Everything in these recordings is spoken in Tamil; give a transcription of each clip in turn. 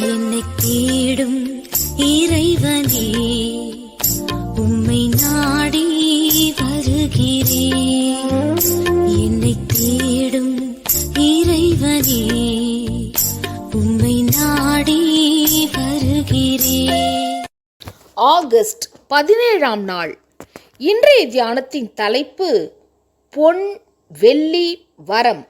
என்னை தேடும் இறைவனே உம்மை நாடி வருகிறேன் என்னை தேடும் இறைவனே உம்மை நாடி வருகிறேன் ஆகஸ்ட் பதினேழாம் நாள். இன்றைய தியானத்தின் தலைப்பு பொன் வெள்ளி வரம்.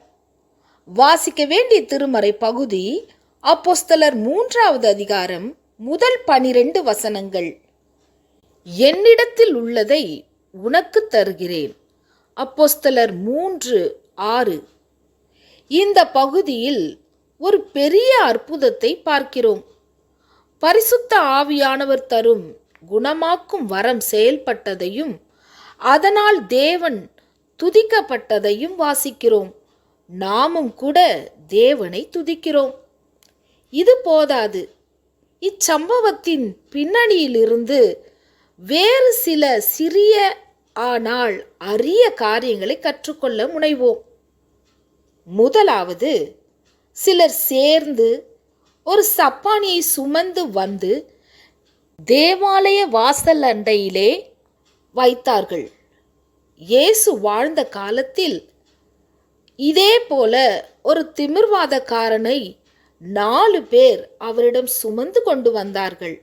வாசிக்க வேண்டிய திருமறை பகுதி அப்போஸ்தலர் மூன்றாவது அதிகாரம் முதல் பனிரெண்டு வசனங்கள். என்னிடத்தில் உள்ளதை உனக்கு தருகிறேன். அப்போஸ்தலர் மூன்று ஆறு. இந்த பகுதியில் ஒரு பெரிய அற்புதத்தை பார்க்கிறோம். பரிசுத்த ஆவியானவர் தரும் குணமாக்கும் வரம் செயல்பட்டதையும் அதனால் தேவன் துதிக்கப்பட்டதையும் வாசிக்கிறோம். நாமும் கூட தேவனை துதிக்கிறோம். இது போதாது. இச்சம்பவத்தின் பின்னணியிலிருந்து வேறு சில சிறிய ஆனால் அரிய காரியங்களை கற்றுக்கொள்ள முனைவோம். முதலாவது சிலர் சேர்ந்து ஒரு சப்பானியை சுமந்து வந்து தேவாலய வாசல் அண்டையிலே வைத்தார்கள். இயேசு வாழ்ந்த காலத்தில் இதே போல ஒரு திமிர்வாதக்காரனை நாலு பேர் அவரிடம் சுமந்து கொண்டு வந்தார்கள்.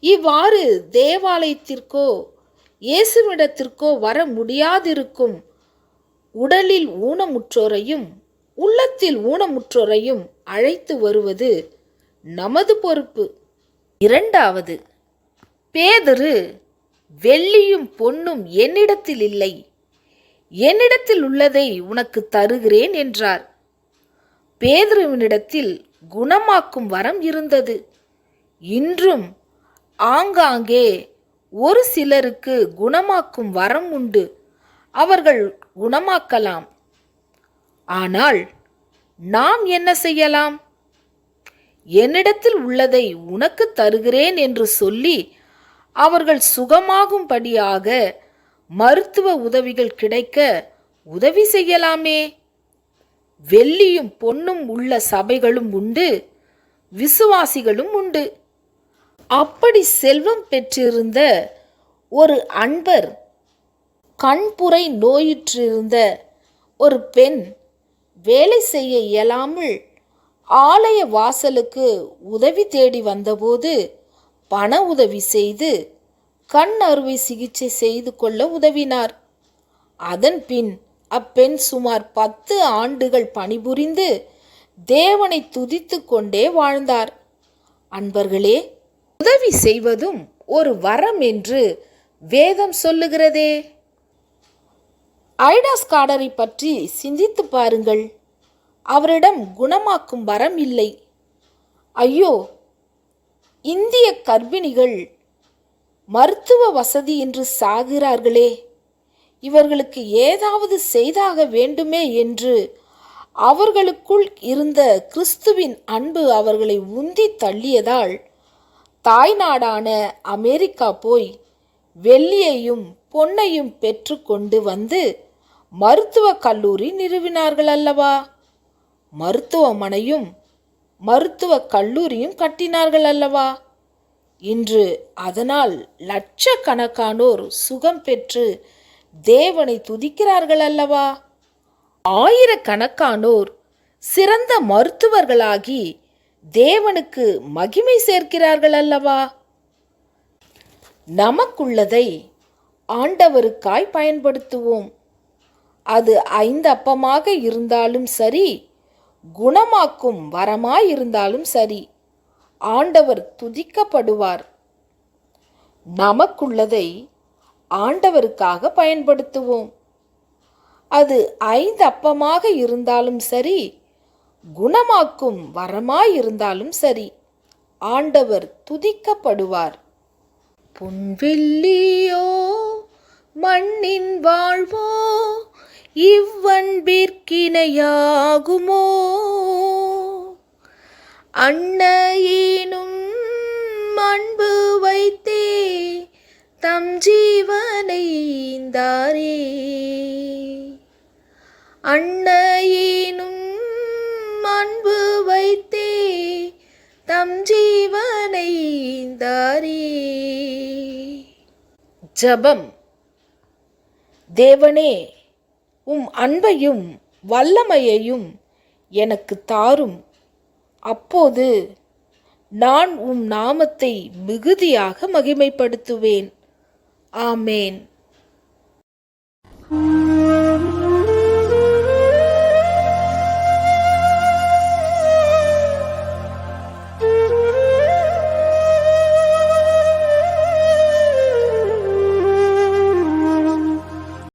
இவ்வாறு தேவாலயத்திற்கோ இயேசுவிடத்திற்கோ வர முடியாதிருக்கும் உடலில் ஊனமுற்றோரையும் உள்ளத்தில் ஊனமுற்றோரையும் அழைத்து வருவது நமது பொறுப்பு. இரண்டாவது பேதரு வெள்ளியும் பொன்னும் என்னிடத்தில் இல்லை. என்னிடத்தில் உள்ளதை உனக்கு தருகிறேன் என்றார். பேதுருவினிடத்தில் குணமாக்கும் வரம் இருந்தது. இன்றும் ஆங்காங்கே ஒரு சிலருக்கு குணமாக்கும் வரம் உண்டு. அவர்கள் குணமாக்கலாம். ஆனால் நாம் என்ன செய்யலாம்? என்னிடத்தில் உள்ளதை உனக்கு தருகிறேன் என்று சொல்லி அவர்கள் சுகமாகும்படியாக மருத்துவ உதவிகள் கிடைக்க உதவி செய்யலாமே? வெள்ளியும் பொன்னும் உள்ள சபைகளும் உண்டு விசுவாசிகளும் உண்டு. அப்படி செல்வம் பெற்றிருந்த ஒரு அன்பர் கண்புரை நோயுற்றிருந்த ஒரு பெண் வேலை செய்ய இயலாமல் ஆலய வாசலுக்கு உதவி தேடி வந்தபோது பண உதவி செய்து கண் அறுவை சிகிச்சை செய்து கொள்ள உதவினார். அதன் பின் அப்பெண் சுமார் பத்து ஆண்டுகள் பணிபுரிந்து தேவனை துதித்து கொண்டே வாழ்ந்தார். அன்பர்களே உதவி செய்வதும் ஒரு வரம் என்று வேதம் சொல்லுகிறதே. ஐடாஸ் காடரை பற்றி சிந்தித்து பாருங்கள். அவரிடம் குணமாக்கும் வரம் இல்லை. ஐயோ இந்திய கர்ப்பிணிகள் மருத்துவ வசதி என்று சாகிறார்களே இவர்களுக்கு ஏதாவது செய்தாக வேண்டுமே என்று அவர்களுக்குள் இருந்த கிறிஸ்துவின் அன்பு அவர்களை உந்தி தள்ளியதால் தாய்நாடான அமெரிக்கா போய் வெள்ளியையும் பொன்னையும் பெற்றுக்கொண்டு வந்து மருத்துவக் கல்லூரி நிறுவினார்கள் அல்லவா? மருத்துவமனையும் மருத்துவக் கல்லூரியும் கட்டினார்கள் அல்லவா? இன்று அதனால் லட்சக்கணக்கானோர் சுகம் பெற்று தேவனை துதிக்கிறார்கள் அல்லவா ஆயிரக்கணக்கானோர் சிறந்த மருத்துவர்களாகி தேவனுக்கு மகிமை சேர்க்கிறார்கள் அல்லவா நமக்குள்ளதை ஆண்டவருக்காய் பயன்படுத்துவோம். அது ஐந்து அப்பமாக இருந்தாலும் சரி குணமாக்கும் வரமாயிருந்தாலும் சரி ஆண்டவர் துதிக்கப்படுவார். நமக்குள்ளதை ஆண்டவருக்காக பயன்படுத்துவோம். அது ஐந்து அப்பமாக இருந்தாலும் சரி குணமாக்கும் வரமாயிருந்தாலும் சரி ஆண்டவர் துதிக்கப்படுவார். புன்வில்லியோ மண்ணின் வாழ்வோ இவ்வன்பிற்கிணையாகுமோ? அன்னையே தம் ஜீவனை ஈந்தாரே. அன்னையினும் அன்பு வைத்தே தம் தம் ஜீவனை தாரே ஜபம். தேவனே உம் அன்பையும் வல்லமையையும் எனக்கு தாரும். அப்போது நான் உம் நாமத்தை மிகுதியாக மகிமைப்படுத்துவேன். ஆமேன் ஆ